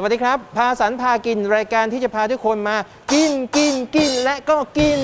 สวัสดีครับ พาสันพากินรายการที่จะพาทุกคนมา กินกินกินและก็กิน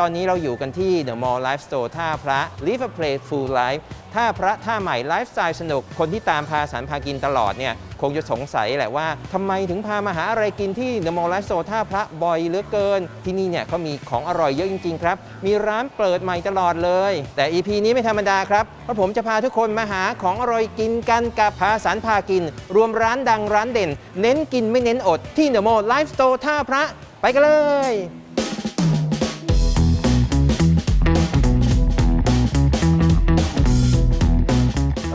ตอนนี้เราอยู่กันที่ The Mall Life Store ท่าพระ Live a Play Full Life ท่าพระท่าใหม่ไลฟ์สไตล์สนุก คนที่ตามพาสันพากินตลอดเนี่ยคงจะสงสัยแหละว่าทำไมถึงพามาหาอะไรกินที่ The Mall Life Store ท่าพระบ่อยเหลือเกิน ที่นี่เนี่ยเขามีของอร่อยเยอะจริง ๆ ครับ มีร้านเปิดใหม่ตลอดเลย แต่ EP นี้ไม่ธรรมดาครับเพราะผมจะพาทุกคนมาหาของอร่อยกินกันกับพาสันพากิน รวมร้านดังร้านเด่น เน้นกินไม่เน้นอดที่ The Mall Life Store ท่าพระไปกันเลย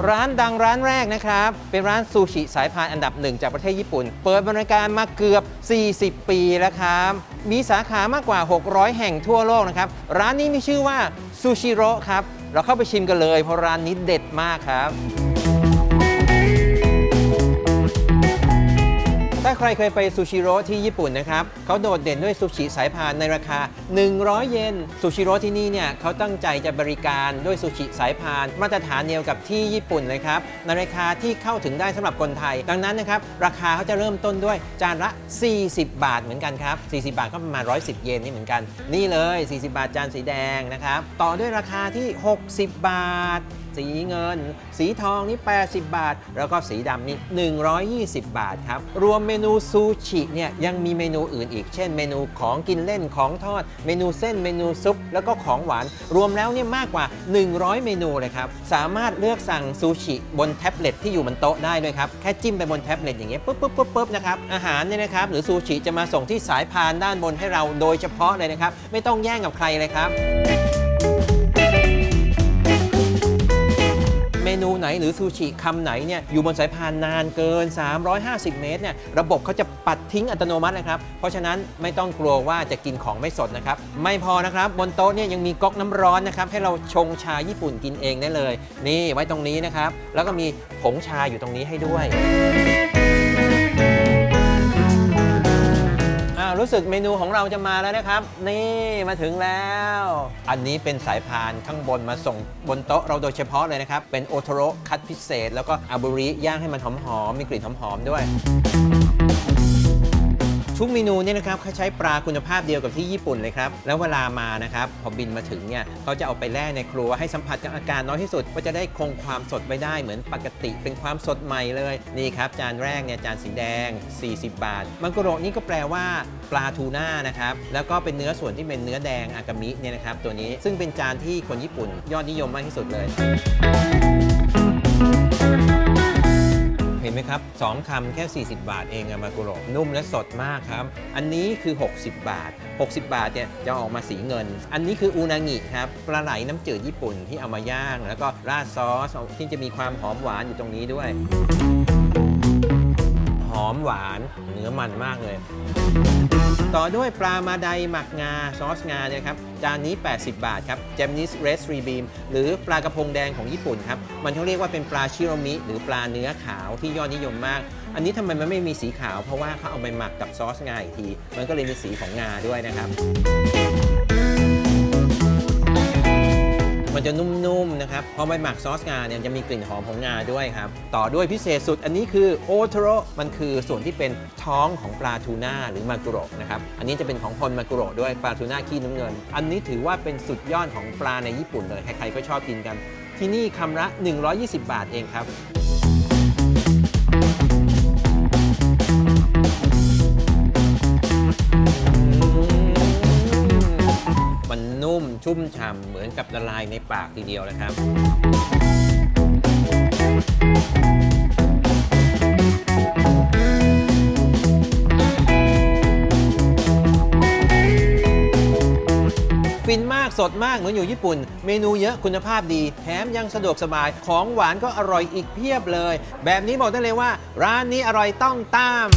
ร้านดังร้านแรกนะครับ เป็นร้านซูชิสายพานอันดับหนึ่งจากประเทศญี่ปุ่น เปิดบริการมาเกือบ 40 ปีแล้วครับ มีสาขามากกว่า 600 แห่งทั่วโลกนะครับ ร้านนี้มีชื่อว่าซูชิโร่ครับ เราเข้าไปชิมกันเลย เพราะร้านนี้เด็ดมากครับ ถ้าใครเคยไปซูชิโร่ที่ญี่ปุ่นนะครับเขาโดดเด่นด้วยซูชิสายพานในราคา 100 เยนซูชิโร่ที่นี่เนี่ยเขาตั้งใจจะบริการด้วยซูชิสายพานมาตรฐานเดียวกับที่ญี่ปุ่นเลยครับในราคาที่เข้าถึงได้สำหรับคนไทย ดังนั้นนะครับราคาเขาจะเริ่มต้นด้วยจานละ 40 บาทเหมือนกันครับ 40 บาทก็ประมาณ 110 เยนนี่เหมือนกัน นี่เลย 40 บาทจานสีแดงนะครับต่อด้วยราคาที่ 60 บาท สีเงิน สีทองนี่ 80 บาท แล้วก็สีดำนี่ 120 บาทครับ รวมเมนูซูชิเนี่ยยังมีเมนูอื่นอีก เช่นเมนูของกินเล่นของทอด เมนูเส้นเมนูซุป แล้วก็ของหวาน รวมแล้วเนี่ยมากกว่า 100 เมนูเลยครับ สามารถเลือกสั่งซูชิบนแท็บเล็ตที่อยู่บนโต๊ะได้ด้วยครับ แค่จิ้มไปบนแท็บเล็ตอย่างเงี้ยปุ๊บปุ๊บปุ๊บปุ๊บนะครับ อาหารเนี่ยนะครับหรือซูชิจะมาส่งที่สายพานด้านบนให้เราโดยเฉพาะเลยนะครับ ไม่ต้องแย่งกับใครเลยครับ นูไหนหรือซูชิคำไหนเนี่ยอยู่บนสายพานนานเกิน 350 เมตรเนี่ยระบบเขาจะปัดทิ้งอัตโนมัตินะครับ เพราะฉะนั้นไม่ต้องกลัวว่าจะกินของไม่สดนะครับ ไม่พอนะครับบนโต๊ะเนี่ยยังมีก๊อกน้ำร้อนนะครับให้เราชงชาญี่ปุ่นกินเองได้เลย นี่ไว้ตรงนี้นะครับ แล้วก็มีผงชาอยู่ตรงนี้ให้ด้วย รู้สึกเมนูของเราจะมาแล้วนะครับ นี่มาถึงแล้ว อันนี้เป็นสายพานข้างบนมาส่งบนโต๊ะเราโดยเฉพาะเลยนะครับ เป็นโอโทโรคัดพิเศษ แล้วก็อาบุริย่างให้มันหอมๆมีกลิ่นหอมๆด้วย ทุกเมนูเนี่ยนะครับเขาใช้ปลาคุณภาพเดียวกับที่ญี่ปุ่นเลยครับ แล้วเวลามานะครับพอบินมาถึงเนี่ยเขาจะเอาไปแล่ในครัวให้สัมผัสกับอากาศน้อยที่สุด ก็จะได้คงความสดไว้ได้เหมือนปกติเป็นความสดใหม่เลยนี่ครับจานแรกเนี่ยจานสีแดง 40 บาท มังกุโรนี่ก็แปลว่าปลาทูน่านะครับแล้วก็เป็นเนื้อส่วนที่เป็นเนื้อแดงอากามิเนี่ยนะครับตัวนี้ซึ่งเป็นจานที่คนญี่ปุ่นยอดนิยมมากที่สุดเลย ห็นไหมครับ2คำแค่ 40 บาทเองอะมากุโรนุ่มและสดมากครับ อันนี้คือ 60 บาท 60 บาทเนี่ยจะออกมาสีเงิน อันนี้คืออูนางิครับปลาไหลน้ำจืดญี่ปุ่นที่เอามาย่าง แล้วก็ราดซอสที่จะมีความหอมหวานอยู่ตรงนี้ด้วย หอมหวาน นื้อมันมากเลย ต่อด้วยปลามาไดหมักงาซอสงาเนี่ยครับ จานนี้ 80 บาทครับ Japanese Red Three Beam หรือปลากระพงแดงของญี่ปุ่นครับ มันเขาเรียกว่าเป็นปลาชิโรมิ หรือปลาเนื้อขาวที่ยอดนิยมมาก อันนี้ทำไมมันไม่มีสีขาว เพราะว่าเขาเอาไปหมักกับซอสงาอีกที มันก็เลยมีสีของงาด้วยนะครับ มันจะนุ่มๆนะครับพอไปหมักซอสงาเนี่ยจะมีกลิ่นหอมของงาด้วยครับ ต่อด้วยพิเศษสุดอันนี้คือโอโทโรมันคือส่วนที่เป็นท้องของปลาทูน่าหรือมากุโระนะครับอันนี้จะเป็นของพลมากุโระด้วยปลาทูน่าขี้น้ำเงิน อันนี้ถือว่าเป็นสุดยอดของปลาในญี่ปุ่นเลยใครๆก็ชอบกินกัน ที่นี่คำละ 120 บาทเองครับ ชุ่มฉ่ำเหมือนกับละลายในปากทีเดียวนะครับ ฟินมากสดมากเหมือนอยู่ญี่ปุ่น เมนูเยอะคุณภาพดี แถมยังสะดวกสบายของหวานก็อร่อยอีกเพียบเลย แบบนี้บอกได้เลยว่า ร้านนี้อร่อยต้องตาม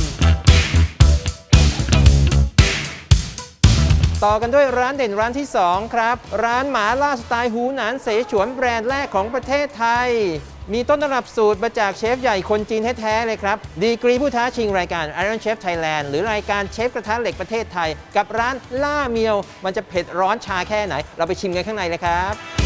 ต่อกันด้วยร้านเด่นร้านที่ 2 ครับ ร้านหมาล่าสไตล์หูหนานเสฉวนแบรนด์แรกของประเทศไทย มีต้นตำรับสูตรมาจากเชฟใหญ่คนจีนแท้ๆเลยครับ ดีกรีผู้ท้าชิงรายการ Iron Chef Thailand หรือรายการเชฟกระทะเหล็กประเทศไทย กับร้านล่าเมียว มันจะเผ็ดร้อนชาแค่ไหน เราไปชิมกันข้างในเลยครับ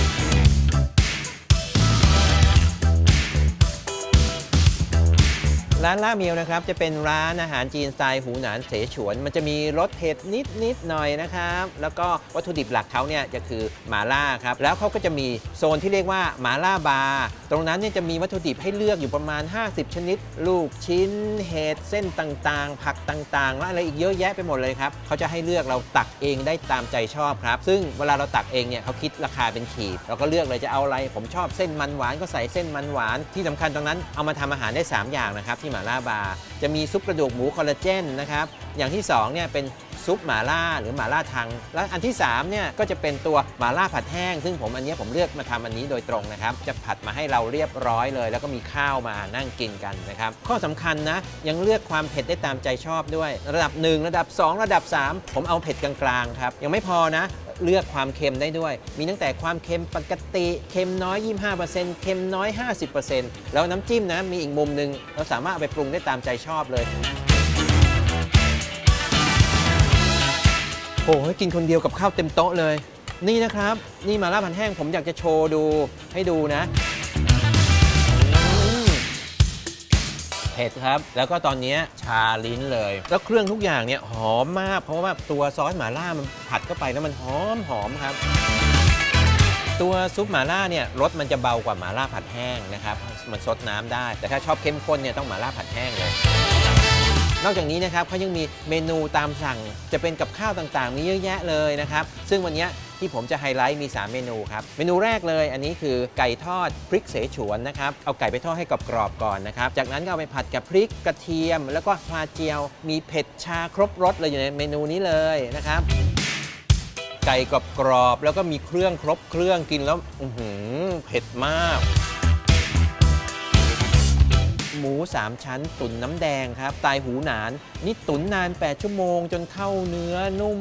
ร้านล่าเมียวนะครับจะเป็นร้านอาหารจีนสไตล์หูหนานเสฉวน มันจะมีรสเผ็ดนิดนิดๆหน่อยนะครับ แล้วก็วัตถุดิบหลักเขาเนี่ยจะคือหมาล่าครับ แล้วเขาก็จะมีโซนที่เรียกว่าหมาล่าบาร์ตรงนั้นเนี่ยจะมีวัตถุดิบให้เลือกอยู่ประมาณ 50 ชนิด ลูกชิ้นเห็ดเส้นต่างๆ ผักต่างๆ และอะไรอีกเยอะแยะไปหมดเลยครับเขาจะให้เลือกเราตักเองได้ตามใจชอบครับ ซึ่งเวลาเราตักเองเนี่ยเขาคิดราคาเป็นขีด เราก็เลือกเลยจะเอาอะไร ผมชอบเส้นมันหวานก็ใส่เส้นมันหวานที่สำคัญตรงนั้นเอามาทำอาหารได้ 3 อย่างนะครับที่มาล่าบาร์จะมีซุปกระดูกหมูคอลลาเจนนะครับอย่างที่2เนี่ยเป็นซุปหมาล่าหรือหมาล่าทัง และอันที่3เนี่ยก็จะเป็นตัวหมาล่าผัดแห้ง ซึ่งผมอันนี้ผมเลือกมาทำอันนี้โดยตรงนะครับ จะผัดมาให้เราเรียบร้อยเลย แล้วก็มีข้าวมานั่งกินกันนะครับ ข้อสำคัญนะยังเลือกความเผ็ดได้ตามใจชอบด้วย ระดับ 1 ระดับ 2 ระดับ 3 ผมเอาเผ็ดกลางๆครับยังไม่พอนะ เลือกความเค็มได้ด้วย มีตั้งแต่ความเค็มปกติเค็มน้อย 25%เค็มน้อย 50%แล้วน้ำจิ้มนะมีอีกมุมหนึ่งเราสามารถเอาไปปรุงได้ตามใจชอบเลยโอ้โหกินคนเดียวกับข้าวเต็มโต๊ะเลย นี่นะครับ นี่มาล่าผัดแห้งผมอยากจะโชว์ดูให้ดูนะ เผ็ดครับ แล้วก็ตอนนี้ชาลิ้นเลย แล้วเครื่องทุกอย่างเนี่ยหอมมาก เพราะว่าตัวซอสหม่าล่ามันผัดเข้าไปแล้วมันหอมหอมครับ ตัวซุปหม่าล่าเนี่ยรสมันจะเบากว่าหม่าล่าผัดแห้งนะครับมันซดน้ำได้ แต่ถ้าชอบเข้มข้นเนี่ยต้องหม่าล่าผัดแห้งเลยนอกจากนี้นะครับเขายังมีเมนูตามสั่ง จะเป็นกับข้าวต่างๆ มีเยอะแยะเลยนะครับ ซึ่งวันนี้ ที่ผมจะไฮไลท์มี 3 เมนูครับ เมนูแรกเลยอันนี้คือไก่ทอดพริกเสฉวนนะครับ เอาไก่ไปทอดให้กรอบๆก่อนนะครับ จากนั้นก็เอาไปผัดกับพริกกระเทียม แล้วก็ปลาเจียว มีเผ็ดชาครบรสเลยอยู่ในเมนูนี้เลยนะครับไก่กรอบๆแล้วก็มีเครื่องครบเครื่องกินแล้วอื้อหือเผ็ดมาก หมู 3 ชั้น ตุ๋นน้ำแดงครับตายหูหนาน นี่ตุ๋นนาน 8 ชั่วโมง จนเข้าเนื้อนุ่ม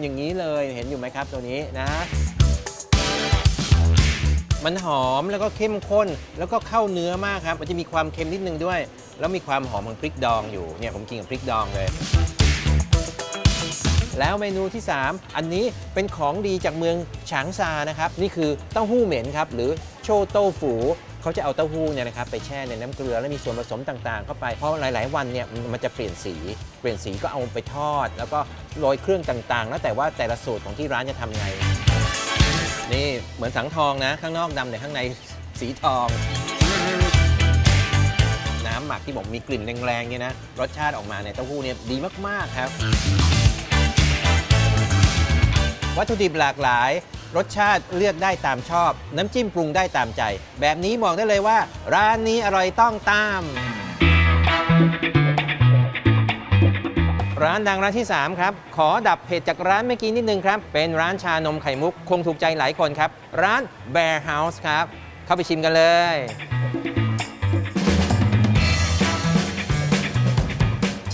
อย่างนี้เลยเห็นอยู่ไหมครับตัวนี้นะ มันหอมแล้วก็เข้มข้นแล้วก็เข้าเนื้อมากครับ มันจะมีความเค็มนิดนึงด้วย แล้วมีความหอมของพริกดองอยู่เนี่ยผมกินกับพริกดองเลยแล้วเมนูที่ 3 อันนี้เป็นของดีจากเมืองฉางซานะครับ นี่คือเต้าหู้เหม็นครับ หรือโชโต้ฝู เขาจะเอาเต้าหู้เนี่ยนะครับไปแช่ในน้ำเกลือแล้วมีส่วนผสมต่างๆ เข้าไปเพราะหลาย ๆ วันเนี่ยมันจะเปลี่ยนสี เปลี่ยนสีก็เอาไปทอด แล้วก็โรยเครื่องต่างๆ แล้วแต่ว่าแต่ละสูตรของที่ร้านจะทำไง นี่เหมือนสังทองนะ ข้างนอกดำแต่ข้างในสีทอง น้ำหมักที่บอกมีกลิ่นแรงๆเนี่ยนะรสชาติออกมาในเต้าหู้เนี่ยดีมากๆครับ วัตถุดิบหลากหลาย รสชาติเลือกได้ตามชอบ น้ำจิ้มปรุงได้ตามใจ แบบนี้บอกได้เลยว่า ร้านนี้อร่อยต้องตาม ร้านดังร้านที่ 3 ครับ ขอดับเผ็ดจากร้านเมื่อกี้นิดนึงครับ เป็นร้านชานมไข่มุก คงถูกใจหลายคนครับ ร้าน Bear House ครับ เข้าไปชิมกันเลย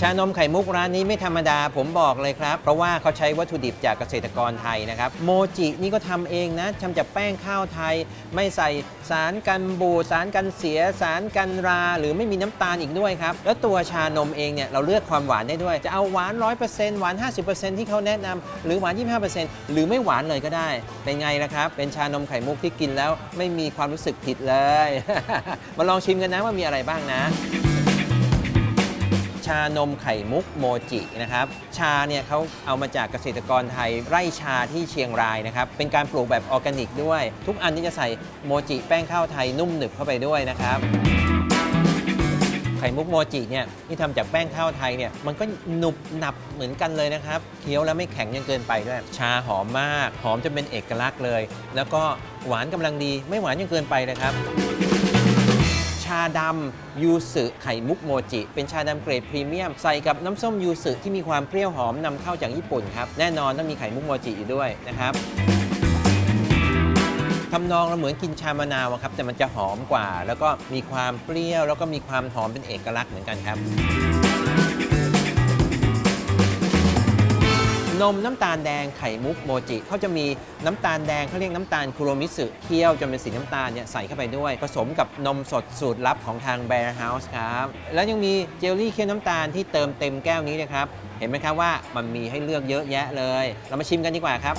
ชานมไข่มุกร้านนี้ไม่ธรรมดาผมบอกเลยครับ เพราะว่าเขาใช้วัตถุดิบจากเกษตรกรไทยนะครับ โมจินี่ก็ทำเองนะทำจากแป้งข้าวไทย ไม่ใส่สารกันบูดสารกันเสีย สารกันรา หรือไม่มีน้ำตาลอีกด้วยครับ แล้วตัวชานมเองเนี่ยเราเลือกความหวานได้ด้วย จะเอาหวาน 100%หวาน 50%ที่เขาแนะนำหรือหวาน 25%หรือไม่หวานเลยก็ได้ เป็นไงล่ะครับ เป็นชานมไข่มุกที่กินแล้วไม่มีความรู้สึกผิดเลย มาลองชิมกันนะว่ามีอะไรบ้างนะ ชานมไข่มุกโมจินะครับ ชาเนี่ยเขาเอามาจากเกษตรกรไทยไร่ชาที่เชียงรายนะครับ เป็นการปลูกแบบออร์แกนิกด้วย ทุกอันที่จะใส่โมจิแป้งข้าวไทยนุ่มหนึบเข้าไปด้วยนะครับไข่มุกโมจิเนี่ยที่ทำจากแป้งข้าวไทยเนี่ยมันก็หนุบหนับเหมือนกันเลยนะครับเคี้ยวแล้วไม่แข็งจนเกินไปด้วย ชาหอมมาก หอมจนเป็นเอกลักษณ์เลย แล้วก็หวานกำลังดีไม่หวานจนเกินไปเลยครับ ชาดำยูสึไข่มุกโมจิ เป็นชาดำเกรดพรีเมียม ใส่กับน้ำส้มยูสึที่มีความเปรี้ยวหอมนำเข้าจากญี่ปุ่นครับ แน่นอนต้องมีไข่มุกโมจิอยู่ด้วยนะครับทำนองเราเหมือนกินชามะนาวครับแต่มันจะหอมกว่า แล้วก็มีความเปรี้ยว แล้วก็มีความหอมเป็นเอกลักษณ์เหมือนกันครับ นมน้ำตาลแดงไข่มุกโมจิเขาจะมีน้ำตาลแดงเขาเรียกน้ำตาลคุโรมิสึเคี่ยวจนเป็นสีน้ำตาลเนี่ยใส่เข้าไปด้วย ผสมกับนมสดสูตรลับของทาง Bear House ครับ แล้วยังมีเจลลี่เคี่ยวน้ำตาลที่เติมเต็มแก้วนี้นะครับ เห็นไหมครับว่ามันมีให้เลือกเยอะแยะเลย เรามาชิมกันดีกว่าครับ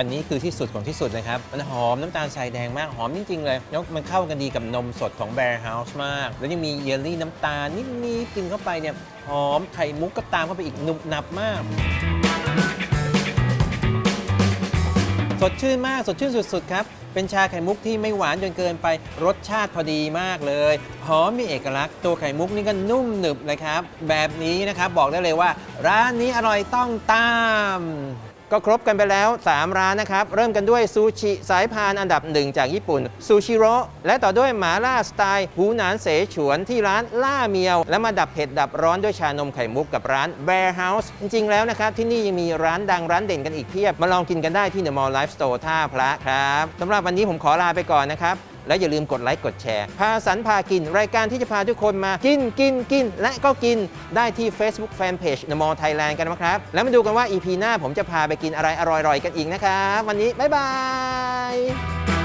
อันนี้คือที่สุดของที่สุดเลยครับ มันหอมน้ำตาลทรายแดงมากหอมจริง ๆ เลย แล้วมันเข้ากันดีกับนมสดของ Bear House มาก แล้วยังมีเยลลี่น้ำตาลนิดๆกินเข้าไปเนี่ยหอมไข่มุกก็ตามเข้าไปอีกหนุบหนับมากสดชื่นมาก สดชื่นสุด ๆ ครับ เป็นชาไข่มุกที่ไม่หวานจนเกินไป รสชาติพอดีมากเลย หอมมีเอกลักษณ์ ตัวไข่มุกนี่ก็นุ่มหนึบเลยครับ แบบนี้นะครับ บอกได้เลยว่า ร้านนี้อร่อยต้องตาม ก็ครบกันไปแล้ว 3 ร้านนะครับ เริ่มกันด้วยซูชิสายพานอันดับหนึ่งจากญี่ปุ่นซูชิโร่และต่อด้วยหมาล่าสไตล์หูหนานเสฉวนที่ร้านล่าเมียว และมาดับเผ็ดดับร้อนด้วยชานมไข่มุกกับร้าน Bear House จริง ๆ แล้วนะครับ ที่นี่ยังมีร้านดังร้านเด่นกันอีกเพียบ มาลองกินกันได้ที่ The Mall Life Store ท่าพระครับสำหรับวันนี้ผมขอลาไปก่อนนะครับและอย่าลืมกดไลค์กดแชร์ พาสันพากิน รายการที่จะพาทุกคนมากินกินกิน และก็กินได้ที่ Facebook Fanpage The Mall Thailand กันนะครับ แล้วมาดูกันว่า EP หน้าผมจะพาไปกินอะไรอร่อยๆกันอีกนะครับ วันนี้บ๊ายบาย